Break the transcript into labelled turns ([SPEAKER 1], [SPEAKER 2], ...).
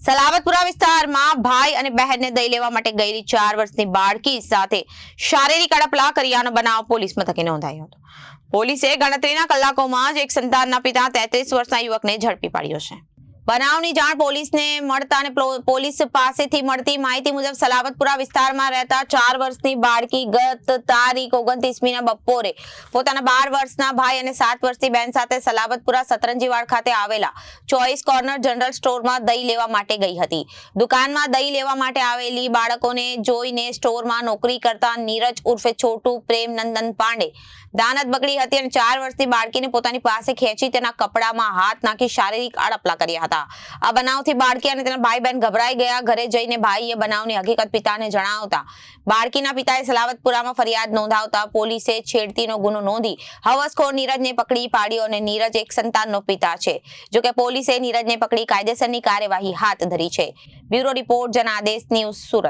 [SPEAKER 1] સલાવતપુરા વિસ્તારમાં ભાઈ અને બહેનને દઈ લેવા માટે ગયેલી ચાર વર્ષની બાળકી સાથે શારીરિક અડપલા કર્યાનો બનાવ પોલીસ મથકે નોંધાયો હતો. પોલીસે ગણતરીના કલાકોમાં જ એક સંતાનના પિતા તેત્રીસ વર્ષના યુવકને ઝડપી પાડ્યો છે. બનાવની જાણ પોલીસને મળતા અને પ્લો- પોલીસ પાસેથી મળતી માહિતી મુજબ સલાવતપુરા વિસ્તારમાં રહેતા ચાર વર્ષની બાળકી ગત તારીખ ઓગણત્રીસમીના બપોરે પોતાના બાર વર્ષના ભાઈ અને સાત વર્ષની બહેન સાથે સલાવતપુરા સતરંજીવાડ ખાતે આવેલા ચોઈસ કોર્નર જનરલ સ્ટોરમાં દહીં લેવા માટે ગઈ હતી. દુકાનમાં દહીં લેવા માટે આવેલી બાળકોને જોઈને સ્ટોરમાં નોકરી કરતા નીરજ ઉર્ફે છોટુ પ્રેમ નંદન પાંડે દાનત બગડી હતી અને ચાર વર્ષની બાળકીને પોતાની પાસે ખેંચી તેના કપડામાં હાથ નાખી શારીરિક આડપલા કર્યા હતા. આ બનાવથી બાળકી અને તેના ભાઈ બહેન ગભરાઈ ગયા. ઘરે જઈને ભાઈએ બનાવની હકીકત પિતાને જણાવતા. બાળકીના પિતાએ સલાવતપુરામાં ફરિયાદ નોંધાવતા પોલીસે છેડતીનો ગુનો નોંધી હવસખોર નીરજને પકડી પાડ્યો અને નીરજ એક સંતાનનો પિતા છે. જોકે પોલીસે નીરજને પકડી કાયદેસરની કાર્યવાહી હાથ ધરી છે. Bureau report, Janadesh, news Surat.